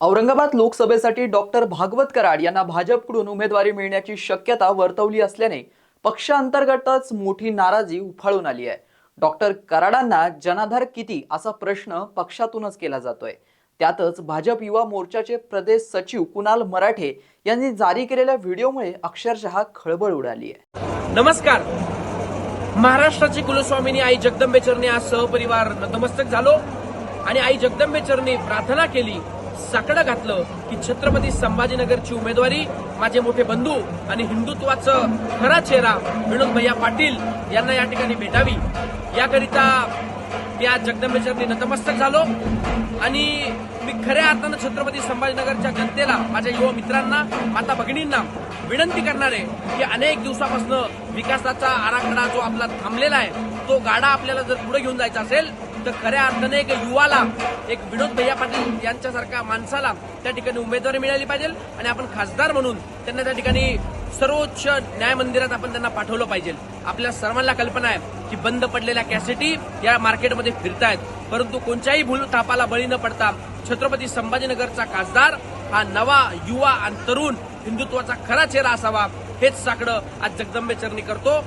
औरंगाबाद लोकसभेसाठी डॉक्टर भागवत कराड यांना भाजपकडून उमेदवारी मिळण्याची शक्यता वर्तवली असल्याने पक्षांतर्गतच मोठी नाराजी उफाळून आली आहे. डॉक्टर कराडांना जनाधार किती असा प्रश्न पक्षातूनच केला जातोय. त्यातच भाजप युवा मोर्चाचे प्रदेश सचिव कुणाल मराठे यांनी जारी केलेल्या व्हिडिओमुळे अक्षरशः खळबळ उडाली आहे. नमस्कार. महाराष्ट्राची कुलस्वामिनी आई जगदंबे चरणी आज सहपरिवार नतमस्तक झालो आणि आई जगदंबे चरणी प्रार्थना केली साकडं घातलं की छत्रपती संभाजीनगरची उमेदवारी माझे मोठे बंधू आणि हिंदुत्वाचं खरा चेहरा विनोद भैया पाटील यांना या ठिकाणी भेटावी. याकरिता मी आज जगदंबे नतमस्तक झालो आणि मी खऱ्या अर्थानं छत्रपती संभाजीनगरच्या जनतेला माझ्या युवा मित्रांना माता भगिनींना विनंती करणार आहे की अनेक दिवसापासून विकासाचा आराखडा जो आपला थांबलेला आहे तो गाडा आपल्याला जर पुढे घेऊन जायचा असेल तर खऱ्या अर्थाने एक युवाला एक विनोद भैया पाटील यांच्यासारख्या माणसाला त्या ठिकाणी उमेदवारी मिळाली पाहिजे आणि आपण खासदार म्हणून त्यांना त्या ठिकाणी सर्वोच्च न्याय मंदिरात आपण त्यांना पाठवलं पाहिजे. आपल्या सर्वांना कल्पना आहे की बंद पडलेल्या कॅसेटी या मार्केटमध्ये फिरतायत. परंतु कोणत्याही भूल थापाला बळी न पडता छत्रपती संभाजीनगरचा खासदार हा नवा युवा आणि तरुण हिंदुत्वाचा खरा चेहरा असावा हेच साकडं आज जगदंबे चरणी करतो.